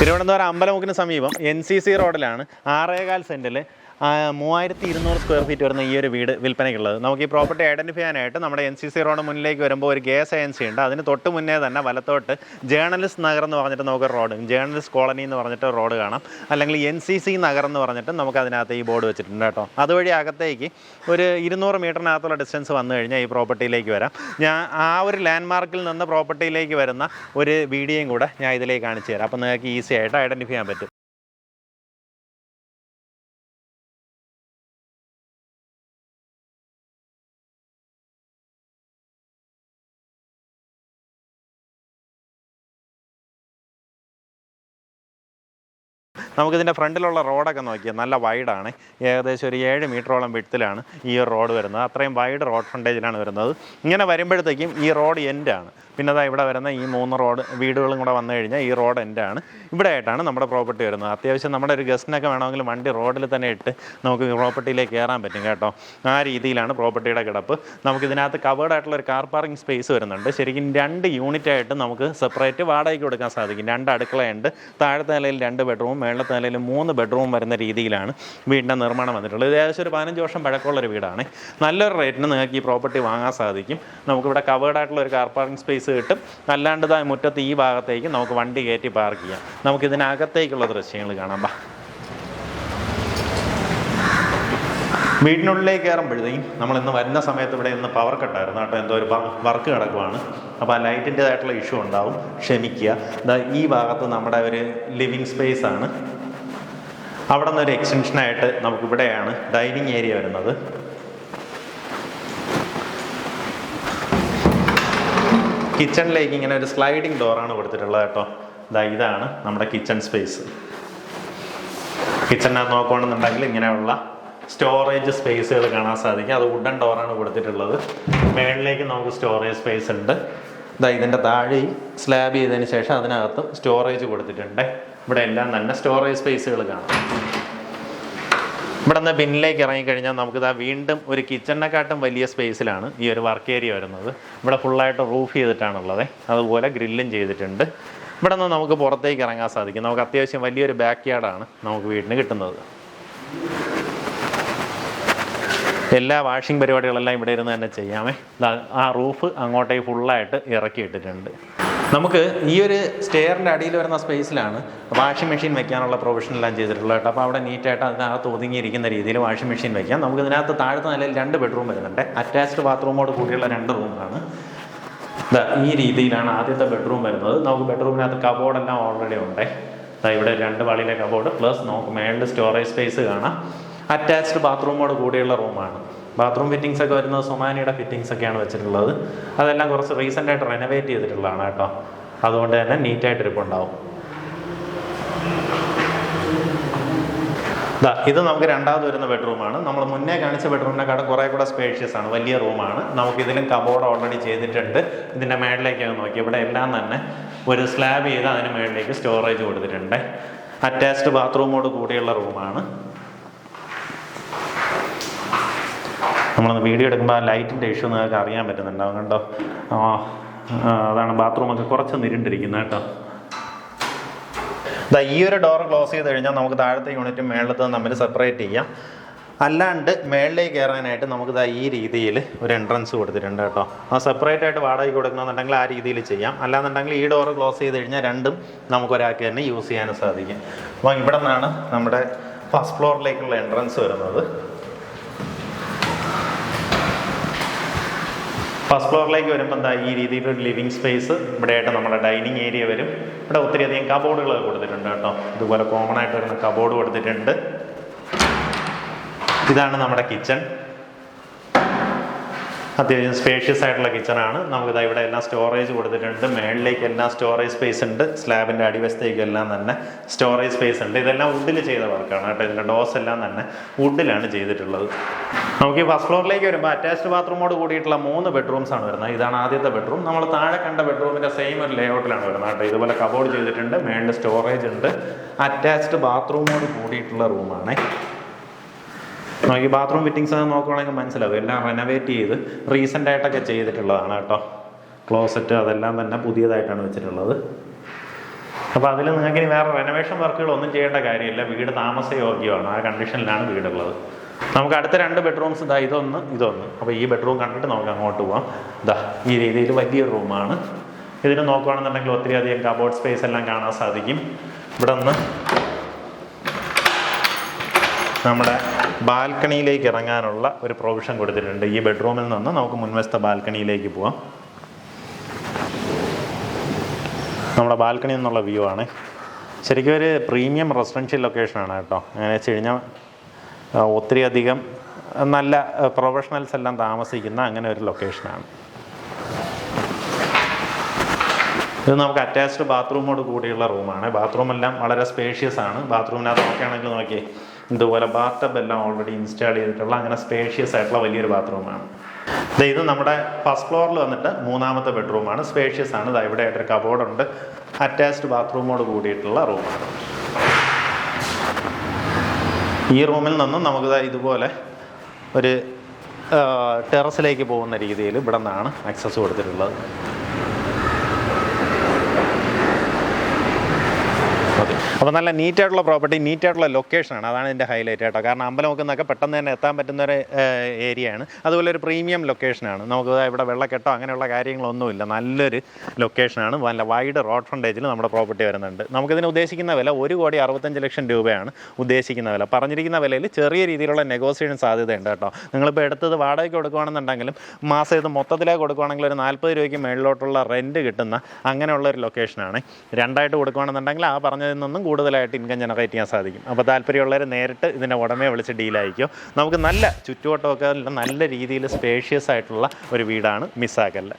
തിരുവനന്തപുരം അമ്പലമുക്കിന് സമീപം N C C റോഡിലാണ് ആറേകാൽ സെന്റിൽ മൂവായിരത്തി ഇരുന്നൂറ് സ്ക്വയർ ഫീറ്റ് വരുന്ന ഈ ഒരു വീട് വിൽപ്പനയ്ക്കുള്ളത്. നമുക്ക് ഈ പ്രോപ്പർട്ടി ഐഡന്റിഫൈ ചെയ്യാനായിട്ട് നമ്മുടെ എൻ സി സി റോഡ് മുന്നിലേക്ക് വരുമ്പോൾ ഒരു ഗ്യാസ് ഏജൻസി ഉണ്ട്. അതിന് തൊട്ട് മുന്നേ തന്നെ വലത്തോട്ട് ജേർണലിസ്റ്റ് നഗർ എന്ന് പറഞ്ഞിട്ട് നമുക്ക് റോഡ് ജേർണലിസ്റ്റ് കോളനി എന്ന് പറഞ്ഞിട്ട് റോഡ് കാണാം. അല്ലെങ്കിൽ എൻ സി സി നഗർ എന്ന് പറഞ്ഞിട്ട് നമുക്ക് അതിനകത്ത് ഈ ബോർഡ് വെച്ചിട്ടുണ്ട് കേട്ടോ. അതുവഴി അകത്തേക്ക് ഒരു ഇരുന്നൂറ് മീറ്ററിനകത്തുള്ള ഡിസ്റ്റൻസ് വന്നു കഴിഞ്ഞാൽ ഈ പ്രോപ്പർട്ടിയിലേക്ക് വരാം. ഞാൻ ആ ഒരു ലാൻഡ് മാർക്കിൽ നിന്ന് പ്രോപ്പർട്ടിയിലേക്ക് വരുന്ന ഒരു വീഡിയോയും കൂടെ ഞാൻ ഇതിലേക്ക് കാണിച്ചു തരാം. അപ്പോൾ നിങ്ങൾക്ക് ഈസി ആയിട്ട് ഐഡന്റിഫൈ ചെയ്യാൻ പറ്റും. നമുക്കിതിന്റെ ഫ്രണ്ടിലുള്ള റോഡൊക്കെ നോക്കിയാൽ നല്ല വൈഡാണ്. ഏകദേശം ഒരു ഏഴ് മീറ്ററോളം വിട്ടിലാണ് ഈ ഒരു റോഡ് വരുന്നത്. അത്രയും വൈഡ് റോഡ് ഫ്രണ്ടേജിലാണ് വരുന്നത്. ഇങ്ങനെ വരുമ്പോഴത്തേക്കും ഈ റോഡ് എൻഡാണ്. പിന്നെ അതാ ഇവിടെ വരുന്ന ഈ മൂന്ന് റോഡ് വീടുകളും കൂടെ വന്നു കഴിഞ്ഞാൽ ഈ റോഡ് എൻഡാണ്. ഇവിടെ ആയിട്ടാണ് നമ്മുടെ പ്രോപ്പർട്ടി വരുന്നത്. അത്യാവശ്യം നമ്മുടെ ഒരു ഗസ്റ്റിനൊക്കെ വേണമെങ്കിൽ വണ്ടി റോഡിൽ തന്നെ ഇട്ട് നമുക്ക് പ്രോപ്പർട്ടിയിലേക്ക് കയറാൻ പറ്റും കേട്ടോ. ആ രീതിയിലാണ് പ്രോപ്പർട്ടിയുടെ കിടപ്പ്. നമുക്ക് ഇതിനകത്ത് ആയിട്ടുള്ള ഒരു കാർ പാർക്കിംഗ് സ്പേസ് വരുന്നുണ്ട്. ശരിക്കും രണ്ട് യൂണിറ്റ് ആയിട്ട് നമുക്ക് സെപ്പറേറ്റ് വാടകയ്ക്ക് കൊടുക്കാൻ സാധിക്കും. രണ്ട് അടുക്കളയുണ്ട്. താഴത്തെ നിലയിൽ രണ്ട് ബെഡ്റൂം മേളത്തെ നിലയിൽ മൂന്ന് ബെഡ്റൂം വരുന്ന രീതിയിലാണ് വീടിന്റെ നിർമ്മാണം വന്നിട്ടുള്ളത്. ഇത് ഏകദേശം ഒരു പതിനഞ്ച് വർഷം പഴക്കമുള്ളൊരു വീടാണ്. നല്ലൊരു റേറ്റിന് നിങ്ങൾക്ക് ഈ പ്രോപ്പർട്ടി വാങ്ങാൻ സാധിക്കും. നമുക്കിവിടെ കവേർഡ് ആയിട്ടുള്ള ഒരു കാർ പാർക്കിംഗ് സ്പേസ് കിട്ടും. അല്ലാണ്ട് മുറ്റത്ത് ഈ ഭാഗത്തേക്ക് നമുക്ക് വണ്ടി കയറ്റി പാർക്ക് ചെയ്യാം. നമുക്ക് ഇതിനകത്തേക്കുള്ള ദൃശ്യങ്ങൾ കാണാം. ബാ. വീടിനുള്ളിലേക്ക് കയറുമ്പോഴത്തേക്കും നമ്മൾ ഇന്ന് വരുന്ന സമയത്ത് ഇവിടെ ഇന്ന് പവർ കട്ടായിരുന്നു കേട്ടോ. എന്തോ ഒരു വർക്ക് കിടക്കുവാണ്. അപ്പോൾ ആ ലൈറ്റിന്റെതായിട്ടുള്ള ഇഷ്യൂ ഉണ്ടാവും. ക്ഷമിക്കുക. ഈ ഭാഗത്ത് നമ്മുടെ ഒരു ലിവിങ് സ്പേസ് ആണ്. അവിടെ നിന്ന് ഒരു എക്സ്റ്റൻഷനായിട്ട് നമുക്കിവിടെയാണ് ഡൈനിങ് ഏരിയ വരുന്നത്. കിച്ചണിലേക്ക് ഇങ്ങനെ ഒരു സ്ലൈഡിങ് ഡോറാണ് കൊടുത്തിട്ടുള്ളത് കേട്ടോ. ഇതാ ഇതാണ് നമ്മുടെ കിച്ചൺ സ്പേസ് കിച്ചണിനകത്ത് നോക്കുകയാണെന്നുണ്ടെങ്കിൽ ഇങ്ങനെയുള്ള സ്റ്റോറേജ് സ്പേസുകൾ കാണാൻ സാധിക്കും. അത് വുഡൻ ഡോറാണ് കൊടുത്തിട്ടുള്ളത്. മേളിലേക്ക് നമുക്ക് സ്റ്റോറേജ് സ്പേസ് ഉണ്ട്. ഇതാ ഇതിന്റെ താഴെ സ്ലാബ് ചെയ്തതിന് ശേഷം അതിനകത്ത് സ്റ്റോറേജ് കൊടുത്തിട്ടുണ്ട്. ഇവിടെ എല്ലാം നല്ല സ്റ്റോറേജ് സ്പേസുകൾ കാണാം. ഇവിടെ നിന്ന് ബിന്നിലേക്ക് ഇറങ്ങിക്കഴിഞ്ഞാൽ നമുക്കിതാ വീണ്ടും ഒരു കിച്ചണിനെക്കാട്ടും വലിയ സ്പേസിലാണ് ഈ ഒരു വർക്ക് ഏരിയ വരുന്നത്. ഇവിടെ ഫുള്ളായിട്ട് റൂഫ് ചെയ്തിട്ടാണുള്ളത്. അതുപോലെ ഗ്രില്ലും ചെയ്തിട്ടുണ്ട്. ഇവിടെ നിന്ന് നമുക്ക് പുറത്തേക്ക് ഇറങ്ങാൻ സാധിക്കും. നമുക്ക് അത്യാവശ്യം വലിയൊരു ബാക്ക് യാർഡാണ് നമുക്ക് വീടിന് കിട്ടുന്നത്. എല്ലാ വാഷിംഗ് പരിപാടികളെല്ലാം ഇവിടെ ഇരുന്ന് തന്നെ ചെയ്യാമേ. ആ റൂഫ് അങ്ങോട്ടേക്ക് ഫുള്ളായിട്ട് ഇറക്കി ഇട്ടിട്ടുണ്ട് നമുക്ക് ഈ ഒരു സ്റ്റെയറിന്റെ അടിയിൽ വരുന്ന സ്പേസിലാണ് വാഷിംഗ് മെഷീൻ വെക്കാനുള്ള പ്രൊവിഷൻ എല്ലാം ചെയ്തിട്ടുള്ളത് കേട്ടോ. അപ്പോൾ അവിടെ നീറ്റായിട്ട് അതിനകത്ത് ഒതുങ്ങിയിരിക്കുന്ന രീതിയിൽ വാഷിംഗ് മെഷീൻ വെക്കാം. നമുക്ക് ഇതിനകത്ത് താഴത്തെ നിലയിൽ രണ്ട് ബെഡ്റൂം വരുന്നുണ്ട്. അറ്റാച്ച്ഡ് ബാത്റൂമോട് കൂടിയുള്ള രണ്ട് റൂമാണ് ഈ രീതിയിലാണ് ആദ്യത്തെ ബെഡ്റൂം വരുന്നത്. നമുക്ക് ബെഡ്റൂമിനകത്ത് കബോർഡെല്ലാം ഓൾറെഡി ഉണ്ട്. ഇവിടെ രണ്ട് വളിയിലെ കബോർഡ് പ്ലസ് നമുക്ക് മേളിൽ സ്റ്റോറേജ് സ്പേസ് കാണാം. അറ്റാച്ച്ഡ് ബാത്റൂമോട് കൂടിയുള്ള റൂമാണ് ബാത്റൂം ഫിറ്റിങ്സ് ഒക്കെ വരുന്നത് സൊമാനിയുടെ ഫിറ്റിങ്സ് ഒക്കെയാണ് വെച്ചിട്ടുള്ളത്. അതെല്ലാം കുറച്ച് റീസെന്റ് ആയിട്ട് റെനോവേറ്റ് ചെയ്തിട്ടുള്ളതാണ് കേട്ടോ. അതുകൊണ്ട് തന്നെ നീറ്റായിട്ട് ഇരിപ്പുണ്ടാവും. ഇത് നമുക്ക് രണ്ടാമത് വരുന്ന ബെഡ്റൂമാണ് നമ്മൾ മുന്നേ കാണിച്ച ബെഡ്റൂമിനെക്കാളും കുറേ കൂടെ സ്പേഷ്യസ് ആണ്. വലിയ റൂമാണ് നമുക്ക് ഇതിലും കബോർഡ് ഓൾറെഡി ചെയ്തിട്ടുണ്ട്. ഇതിന്റെ മേളിലേക്കൊക്കെ നോക്കി. ഇവിടെ എല്ലാം തന്നെ ഒരു സ്ലാബ് ചെയ്ത് അതിന് മേളിലേക്ക് സ്റ്റോറേജ് കൊടുത്തിട്ടുണ്ട്. അറ്റാച്ച്ഡ് ബാത്റൂമോട് കൂടിയുള്ള റൂമാണ് നമ്മളൊന്ന് വീഡിയോ എടുക്കുമ്പോൾ ആ ലൈറ്റിന്റെ ഇഷ്യൂ നിങ്ങൾക്ക് അറിയാൻ പറ്റുന്നുണ്ടാവും കണ്ടോ അതാണ് ബാത്റൂമൊക്കെ കുറച്ച് നിരുണ്ടിരിക്കുന്നത് കേട്ടോ. ദാ ഈ ഒരു ഡോർ ക്ലോസ് ചെയ്ത് കഴിഞ്ഞാൽ നമുക്ക് താഴത്തെ യൂണിറ്റും മേളത്തും തമ്മിൽ സെപ്പറേറ്റ് ചെയ്യാം. അല്ലാണ്ട് മേളിലേക്ക് കയറാനായിട്ട് നമുക്ക് ദാ ഈ രീതിയിൽ ഒരു എൻട്രൻസ് കൊടുത്തിട്ടുണ്ട് കേട്ടോ. ആ സെപ്പറേറ്റ് ആയിട്ട് വാടകയ്ക്ക് കൊടുക്കണമെന്നുണ്ടെങ്കിൽ ആ രീതിയിൽ ചെയ്യാം. അല്ലാന്നുണ്ടെങ്കിൽ ഈ ഡോർ ക്ലോസ് ചെയ്ത് കഴിഞ്ഞാൽ രണ്ടും നമുക്ക് ഒരാൾക്ക് തന്നെ യൂസ് ചെയ്യാനും സാധിക്കും. അപ്പം ഇവിടെ നിന്നാണ് നമ്മുടെ ഫസ്റ്റ് ഫ്ലോറിലേക്കുള്ള എൻട്രൻസ് വരുന്നത്. ഫസ്റ്റ് ഫ്ലോറിലേക്ക് വരുമ്പോൾ എന്താ ഈ രീതിയിൽ ഒരു ലിവിങ് സ്പേസ് ഇവിടെയായിട്ട് നമ്മുടെ ഡൈനിങ് ഏരിയ വരും. ഇവിടെ ഒത്തിരിയധികം കബോർഡുകൾ കൊടുത്തിട്ടുണ്ട് കേട്ടോ. ഇതുപോലെ കോമൺ ആയിട്ട് വരുന്ന കബോർഡ് കൊടുത്തിട്ടുണ്ട്. ഇതാണ് നമ്മുടെ കിച്ചൺ അത്യാവശ്യം സ്പേഷ്യസ് ആയിട്ടുള്ള കിച്ചണാണ് നമുക്കിതാ ഇവിടെ എല്ലാം സ്റ്റോറേജ് കൊടുത്തിട്ടുണ്ട്. മേളിലേക്ക് എല്ലാം സ്റ്റോറേജ് സ്പേസ് ഉണ്ട്. സ്ലാബിന്റെ അടിവശത്തേക്കും എല്ലാം തന്നെ സ്റ്റോറേജ് സ്പേസ് ഉണ്ട്. ഇതെല്ലാം വുഡിൽ ചെയ്ത വർക്കാണ് കേട്ടോ. ഇതിന്റെ ഡോസ് എല്ലാം തന്നെ വുഡിലാണ് ചെയ്തിട്ടുള്ളത്. നമുക്ക് ഈ ഫസ്റ്റ് ഫ്ലോറിലേക്ക് വരുമ്പോൾ അറ്റാച്ച്ഡ് ബാത്റൂമോട് കൂടിയിട്ടുള്ള മൂന്ന് ബെഡ്റൂംസ് ആണ് വരുന്നത്. ഇതാണ് ആദ്യത്തെ ബെഡ്റൂം നമ്മൾ താഴെ കണ്ട ബെഡ്റൂമിന്റെ സെയിം ഒരു ലേഔട്ടിലാണ് വരുന്നത് കേട്ടോ. ഇതുപോലെ കബോർഡ് ചെയ്തിട്ടുണ്ട്. മേളിൽ സ്റ്റോറേജ് ഉണ്ട്. അറ്റാച്ച്ഡ് ബാത്റൂമോട് കൂടിയിട്ടുള്ള റൂമാണ് നമുക്ക് ഈ ബാത്റൂം ഫിറ്റിങ്സ് നോക്കുകയാണെങ്കിൽ മനസ്സിലാവും. എല്ലാം റെനോവേറ്റ് ചെയ്ത് റീസെന്റ് ആയിട്ടൊക്കെ ചെയ്തിട്ടുള്ളതാണ് കേട്ടോ. ക്ലോസറ്റ് അതെല്ലാം തന്നെ പുതിയതായിട്ടാണ് വെച്ചിട്ടുള്ളത്. അപ്പോൾ അതിൽ നിങ്ങൾക്ക് ഇനി വേറെ റെനോവേഷൻ വർക്കുകളൊന്നും ചെയ്യേണ്ട കാര്യമില്ല. വീട് താമസയോഗ്യമാണ്. ആ കണ്ടീഷനിലാണ് വീടുള്ളത്. നമുക്ക് അടുത്ത രണ്ട് ബെഡ്റൂംസ് ഇതാ ഇതൊന്ന് ഇതൊന്ന്. അപ്പോൾ ഈ ബെഡ്റൂം കണ്ടിട്ട് നമുക്ക് അങ്ങോട്ട് പോവാം. ഇതാ ഈ രീതിയിൽ വലിയ റൂമാണ് ഇതിന് നോക്കുകയാണെന്നുണ്ടെങ്കിൽ ഒത്തിരി അധികം കബോർഡ് സ്പേസ് എല്ലാം കാണാൻ സാധിക്കും. ഇവിടെ നമ്മുടെ ബാൽക്കണിയിലേക്ക് ഇറങ്ങാനുള്ള ഒരു പ്രൊവിഷൻ കൊടുത്തിട്ടുണ്ട്. ഈ ബെഡ്റൂമിൽ നിന്ന് നമുക്ക് മുൻവശത്തെ ബാൽക്കണിയിലേക്ക് പോവാം. നമ്മുടെ ബാൽക്കണി എന്നുള്ള വ്യൂ ആണ്. ശരിക്കും ഒരു പ്രീമിയം റെസിഡൻഷ്യൽ ലൊക്കേഷനാണ് കേട്ടോ. അങ്ങനെ വെച്ച് കഴിഞ്ഞാൽ ഒത്തിരിയധികം നല്ല പ്രൊഫഷണൽസ് എല്ലാം താമസിക്കുന്ന അങ്ങനെ ഒരു ലൊക്കേഷനാണ് ഇത് നമുക്ക് അറ്റാച്ച്ഡ് ബാത്റൂമോട് കൂടിയുള്ള റൂമാണ് ബാത്റൂം എല്ലാം വളരെ സ്പേഷ്യസ് ആണ്. ബാത്റൂമിനകത്ത് നോക്കുകയാണെങ്കിൽ നോക്കിയേ. ഇതുപോലെ ബാത്തബ് എല്ലാം ഓൾറെഡി ഇൻസ്റ്റാൾ ചെയ്തിട്ടുള്ള അങ്ങനെ സ്പേഷ്യസ് ആയിട്ടുള്ള വലിയൊരു ബാത്റൂമാണ് ഇത് നമ്മുടെ ഫസ്റ്റ് ഫ്ലോറിൽ വന്നിട്ട് മൂന്നാമത്തെ ബെഡ്റൂമാണ് സ്പേഷ്യസ് ആണ്. ദാ ഇവിടെ ആയിട്ടൊരു കബോർഡുണ്ട് അറ്റാച്ച്ഡ് ബാത്റൂമോട് കൂടിയിട്ടുള്ള റൂമാണ് ഈ റൂമിൽ നിന്നും നമുക്ക് ഇതുപോലെ ഒരു ടെറസിലേക്ക് പോകുന്ന രീതിയിൽ ഇവിടെ നിന്നാണ് ആക്സസ് കൊടുത്തിട്ടുള്ളത്. അപ്പോൾ നല്ല നീറ്റായിട്ടുള്ള പ്രോപ്പർട്ടി നീറ്റായിട്ടുള്ള ലൊക്കേഷനാണ് അതാണ് ഇതിന്റെ ഹൈലൈറ്റ് കേട്ടോ. കാരണം അമ്പലമൊക്കെ നിന്നൊക്കെ പെട്ടെന്ന് തന്നെ എത്താൻ പറ്റുന്ന ഒരു ഏരിയയാണ് അതുപോലെ ഒരു പ്രീമിയം ലൊക്കേഷനാണ് നമുക്ക് ഇവിടെ വെള്ളക്കെട്ടോ അങ്ങനെയുള്ള കാര്യങ്ങളൊന്നുമില്ല. നല്ലൊരു ലൊക്കേഷനാണ് നല്ല വൈഡ് റോഡ് ഫ്രണ്ടേജിൽ നമ്മുടെ പ്രോപ്പർട്ടി വരുന്നുണ്ട്. നമുക്കിതിന് ഉദ്ദേശിക്കുന്ന വില ഒരു കോടി അറുപത്തഞ്ച് ലക്ഷം രൂപയാണ് ഉദ്ദേശിക്കുന്ന വില. പറഞ്ഞിരിക്കുന്ന വിലയിൽ ചെറിയ രീതിയിലുള്ള നെഗോസിയേഷൻ സാധ്യതയുണ്ട് കേട്ടോ. നിങ്ങളിപ്പോൾ എടുത്തത് വാടകയ്ക്ക് കൊടുക്കുകയാണെന്നുണ്ടെങ്കിലും മാസം ഇത് മൊത്തത്തിലേക്ക് കൊടുക്കുകയാണെങ്കിൽ ഒരു നാൽപ്പത് രൂപയ്ക്ക് മേളിലോട്ടുള്ള റെന്റ് കിട്ടുന്ന അങ്ങനെയുള്ള ഒരു ലൊക്കേഷനാണ് രണ്ടായിട്ട് കൊടുക്കുകയാണെന്നുണ്ടെങ്കിൽ ആ പറഞ്ഞതിൽ നിന്നും കൂടുതലായിട്ട് ഇൻകം ജനറേറ്റ് ചെയ്യാൻ സാധിക്കും. അപ്പോൾ താല്പര്യമുള്ളവർ നേരിട്ട് ഇതിന്റെ ഉടമയെ വിളിച്ച് ഡീലായിരിക്കും നമുക്ക് നല്ല ചുറ്റുവട്ടമൊക്കെ നല്ല രീതിയിൽ സ്പേഷ്യസ് ആയിട്ടുള്ള ഒരു വീടാണ് മിസ്സാക്കല്ല.